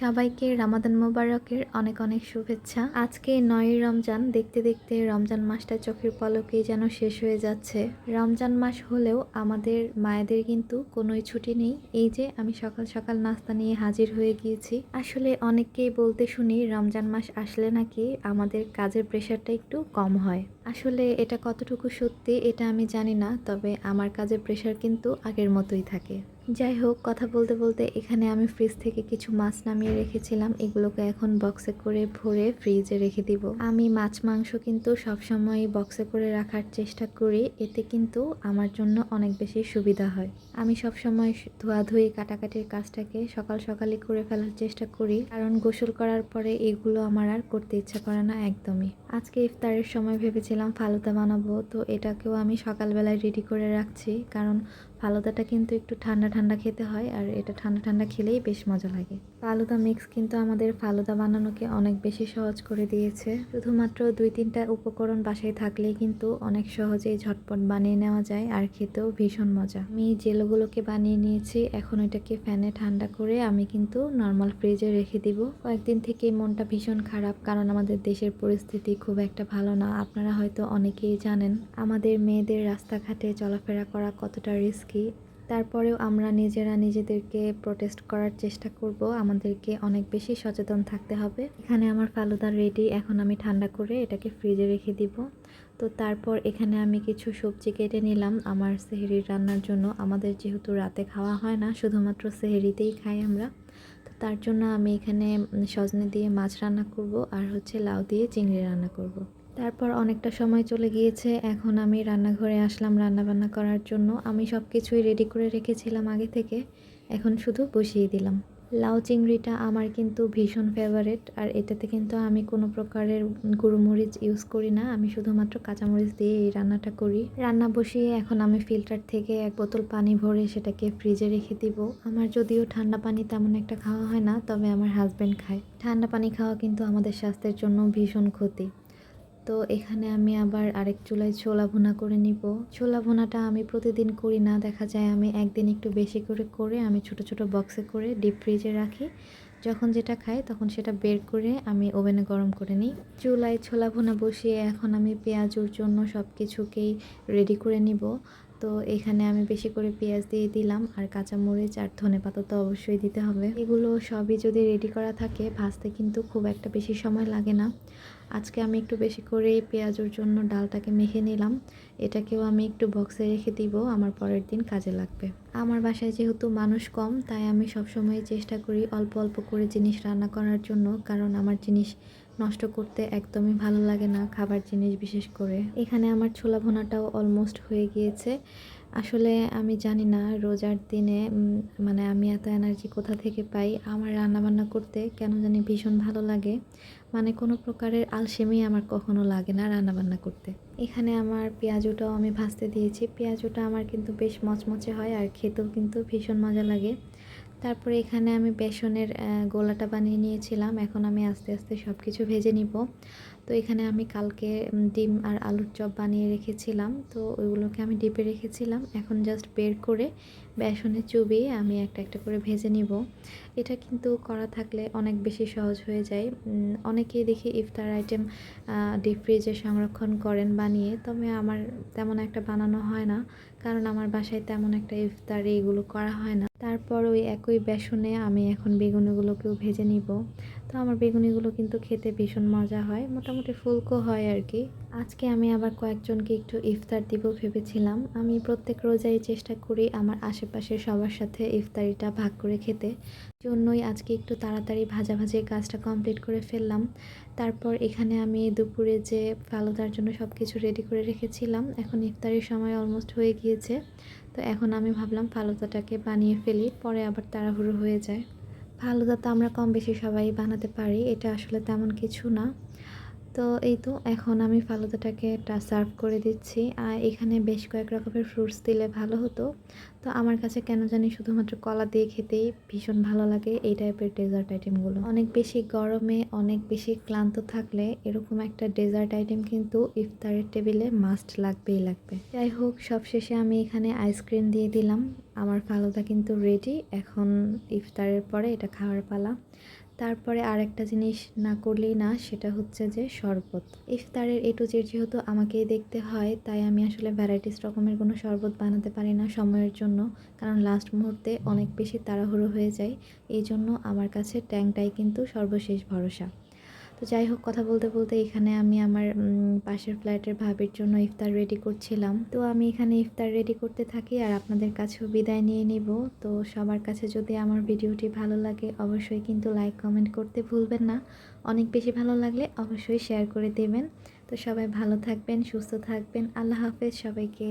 সবাইকে রামাদান মোবারকের অনেক অনেক শুভেচ্ছা। আজকে নয় রমজান, দেখতে দেখতে রমজান মাসটা চোখের পলকেই যেন শেষ হয়ে যাচ্ছে। রমজান মাস হলেও আমাদের মায়েদের কিন্তু কোনোই ছুটি নেই। এই যে আমি সকাল সকাল নাস্তা নিয়ে হাজির হয়ে গিয়েছি। আসলে অনেককেই বলতে শুনি রমজান মাস আসলে নাকি আমাদের কাজের প্রেশারটা একটু কম হয়। আসলে এটা কতটুকু সত্যি এটা আমি জানি না, তবে আমার কাজের প্রেশার কিন্তু আগের মতোই থাকে। যাই হোক, কথা বলতে বলতে এখানে আমি ফ্রিজ থেকে কিছু মাছ নামিয়ে রেখেছিলাম। এগুলোকে এখন বক্সে করে ভরে ফ্রিজে রেখে দিব। আমি মাছ মাংস কিন্তু সবসময় বক্সে করে রাখার চেষ্টা করি। এতে কিন্তু আমার জন্য অনেক বেশি সুবিধা হয়। আমি সবসময় ধোয়াধুয়ি কাটাকাটির কাজটাকে সকাল সকালে করে ফেলার চেষ্টা করি। কারণ গোসল করার পরে এগুলো আমার আর করতে ইচ্ছা করে না একদমই। আজকে ইফতারের সময় ভেবেছিলাম ফালুদা বানাবো, তো এটাকেও আমি সকালবেলায় রেডি করে রাখছি। কারণ ফালুদাটা কিন্তু একটু ঠান্ডা ঠান্ডা খেতে হয় আর এটা ঠান্ডা ঠান্ডা খেলেই বেশ মজা লাগে। ফালুদা মিক্স কিন্তু আমাদের ফালুদা বানানোকে অনেক বেশি সহজ করে দিয়েছে। শুধুমাত্র দুই তিনটা উপকরণ বাসায় থাকলেই কিন্তু অনেক সহজেই ঝটপট বানিয়ে নেওয়া যায় আর খেতেও ভীষণ মজা। আমি জেলোগুলোকে বানিয়ে নিয়েছি, এখন এটাকে ফ্যানে ঠান্ডা করে আমি কিন্তু নর্মাল ফ্রিজে রেখে দিব। কয়েকদিন থেকে মনটা ভীষণ খারাপ কারণ আমাদের দেশের পরিস্থিতি খুব একটা ভালো না, আপনারা হয়তো অনেকেই জানেন। আমাদের মেয়েদের রাস্তাঘাটে চলাফেরা করা কতটা রিস্কি তারপরেও আমরা নিজেরা নিজেদেরকে প্রোটেস্ট করার চেষ্টা করব। আমাদেরকে অনেক বেশি সচেতন থাকতে হবে। এখানে আমার ফালুদা রেডি এখন আমি ঠান্ডা করে এটাকে ফ্রিজে রেখে দিব। তো তারপর এখানে আমি কিছু সবজি কেটে নিলাম আমার সেহেরির রান্নার জন্য। আমাদের যেহেতু রাতে খাওয়া হয় না, শুধুমাত্র সেহেরিতেই খাই আমরা। তো তার জন্য আমি এখানে সজনে দিয়ে মাছ রান্না করব আর হচ্ছে লাউ দিয়ে চিংড়ি রান্না করব। তারপর অনেকটা সময় চলে গিয়েছে। এখন আমি রান্নাঘরে আসলাম রান্না বান্না করার জন্য। আমি সব কিছুই রেডি করে রেখেছিলাম আগে থেকে। এখন শুধু বসিয়ে দিলাম। লাউ চিংড়িটা আমার কিন্তু ভীষণ ফেভারেট আর এটাতে কিন্তু আমি কোনো প্রকারের গুঁড়োমরিচ ইউজ করি না। আমি শুধুমাত্র কাঁচামরিচ দিয়ে এই রান্নাটা করি। রান্না বসিয়ে এখন আমি ফিল্টার থেকে এক বোতল পানি ভরে সেটাকে ফ্রিজে রেখে দিব। আমার যদিও ঠান্ডা পানি তেমন একটা খাওয়া হয় না, তবে আমার হাজব্যান্ড খায়। ঠান্ডা পানি খাওয়া কিন্তু আমাদের স্বাস্থ্যের জন্য ভীষণ ক্ষতি। তো এখানে আমি আবার আরেক চুলায় ছোলা ভুনা করে নিব। ছোলা ভুনাটা আমি প্রতিদিন করি না, দেখা যায় আমি একদিন একটু বেশি করে করে আমি ছোট ছোট বক্সে করে ডিপ ফ্রিজে রাখি। যখন যেটা খাই তখন সেটা বের করে আমি ওভেনে গরম করে নিই। চুলায় ছোলা ভুনা বসিয়ে এখন আমি পেঁয়াজুর জন্য সব কিছুকেই রেডি করে নিব। তো এখানে আমি বেশি করে পেঁয়াজ দিয়ে দিলাম আর কাঁচামরিচ আর ধনে পাতা তো অবশ্যই দিতে হবে। এগুলো সবই যদি রেডি করা থাকে ভাজতে কিন্তু খুব একটা বেশি সময় লাগে না। আজকে আমি একটু বেশি করে পেঁয়াজের জন্য ডালটাকে মেখে নিলাম। এটাকেও আমি একটু বক্সে রেখে দিব, আমার পরের দিন কাজে লাগবে। আমার বাসায় যেহেতু মানুষ কম, তাই আমি সবসময় চেষ্টা করি অল্প অল্প করে জিনিস রান্না করার জন্য, কারণ আমার জিনিস নষ্ট করতে একদমই ভালো লাগে না, খাবার জিনিস বিশেষ করে। এখানে আমার ছোলা ভোনাটাও অলমোস্ট হয়ে গিয়েছে। আসলে আমি জানি না রোজার দিনে মানে আমি এত এনার্জি কোথা থেকে পাই, আমার রান্নাবান্না করতে কেন জানি ভীষণ ভালো লাগে। মানে কোনো প্রকারের আলসেমি আমার কখনো লাগে না রান্নাবান্না করতে। এখানে আমার পেঁয়াজুটাও আমি ভাজতে দিয়েছি। পেঁয়াজুটা আমার কিন্তু বেশ মচমচে হয় আর খেতেও কিন্তু ভীষণ মজা লাগে। তারপরে এখানে আমি বেসনের গোলাটা বানিয়ে নিয়েছিলাম। এখন আমি আস্তে আস্তে সব কিছু ভেজে নিব। তো এখানে আমি কালকে ডিম আর আলুর চপ বানিয়ে রেখেছিলাম। তো ওইগুলোকে আমি ডিপে রেখেছিলাম। এখন জাস্ট বের করে বেসনে চুবিয়ে আমি একটা একটা করে ভেজে নিব। এটা কিন্তু করা থাকলে অনেক বেশি সহজ হয়ে যায়। অনেকেই দেখি ইফতার আইটেম ডিপ ফ্রিজে সংরক্ষণ করেন বানিয়ে, তবে আমার তেমন একটা বানানো হয় না। কারণ আমার বাসায় তেমন একটা ইফতার এগুলো করা হয় না। তারপর ওই একই বেসনে আমি এখন বেগুনিগুলোকেও ভেজে নিব। তো আমার বেগুনিগুলো কিন্তু খেতে ভীষণ মজা হয়, মোটামুটি ফুলকো হয় আর কি আজকে আমি আবার কয়েকজনকে একটু ইফতার দিব ভেবেছিলাম। আমি প্রত্যেক রোজাই চেষ্টা করি আমার আশেপাশের সবার সাথে ইফতারিটা ভাগ করে খেতে। জন্যই আজকে একটু তাড়াতাড়ি ভাজাভাজি কাজটা কমপ্লিট করে ফেললাম। তারপর এখানে আমি দুপুরে যে ফালুদার জন্য সব কিছু রেডি করে রেখেছিলাম, এখন ইফতারের সময় অলমোস্ট হয়ে গিয়েছে। তো এখন আমি ভাবলাম ফালুদাটাকে বানিয়ে ফেলি, পরে আবার তাড়াহুড়ো হয়ে যায়। ফালুদা তো আমরা কম বেশি সবাই বানাতে পারি এটা আসলে তেমন কিছু না। তো এই তো, এখন আমি ফালুদাটাকে সার্ভ করে দিচ্ছি। আর এখানে বেশ কয়েক রকমের ফ্রুটস দিলে ভালো হতো। তো আমার কাছে কেন জানি শুধুমাত্র কলা দিয়ে খেতেই ভীষণ ভালো লাগে এই টাইপের ডেজার্ট আইটেমগুলো অনেক বেশি গরমে, অনেক বেশি ক্লান্ত থাকলে এরকম একটা ডেজার্ট আইটেম কিন্তু ইফতারের টেবিলে মাস্ট লাগবেই লাগবে। যাই হোক, সবশেষে আমি এখানে আইসক্রিম দিয়ে দিলাম। আমার ফালুদা কিন্তু রেডি এখন ইফতারের পরে এটা খাওয়ার পালা। তারপরে আর একটা জিনিস না করলেই না, সেটা হচ্ছে যে শরবত। ইফতারের এ টু জেড যেহেতু আমাকেই দেখতে হয়, তাই আমি আসলে ভ্যারাইটিস রকমের কোনো শরবত বানাতে পারি না সময়ের জন্য, কারণ লাস্ট মুহূর্তে অনেক বেশি তাড়াহুড়ো হয়ে যায়। এই জন্য আমার কাছে ট্যাংটাই কিন্তু সর্বশেষ ভরসা। যাই হোক, কথা বলতে বলতে এখানে আমি আমার পাশের ফ্ল্যাটের ভাবির জন্য ইফতার রেডি করছিলাম। তো আমি এখানে ইফতার রেডি করতে থাকি আর আপনাদের কাছেও বিদায় নিয়ে নিব। তো সবার কাছে যদি আমার ভিডিওটি ভালো লাগে, অবশ্যই কিন্তু লাইক কমেন্ট করতে ভুলবেন না। অনেক বেশি ভালো লাগলে অবশ্যই শেয়ার করে দেবেন। তো সবাই ভালো থাকবেন, সুস্থ থাকবেন। আল্লাহ হাফেজ সবাইকে।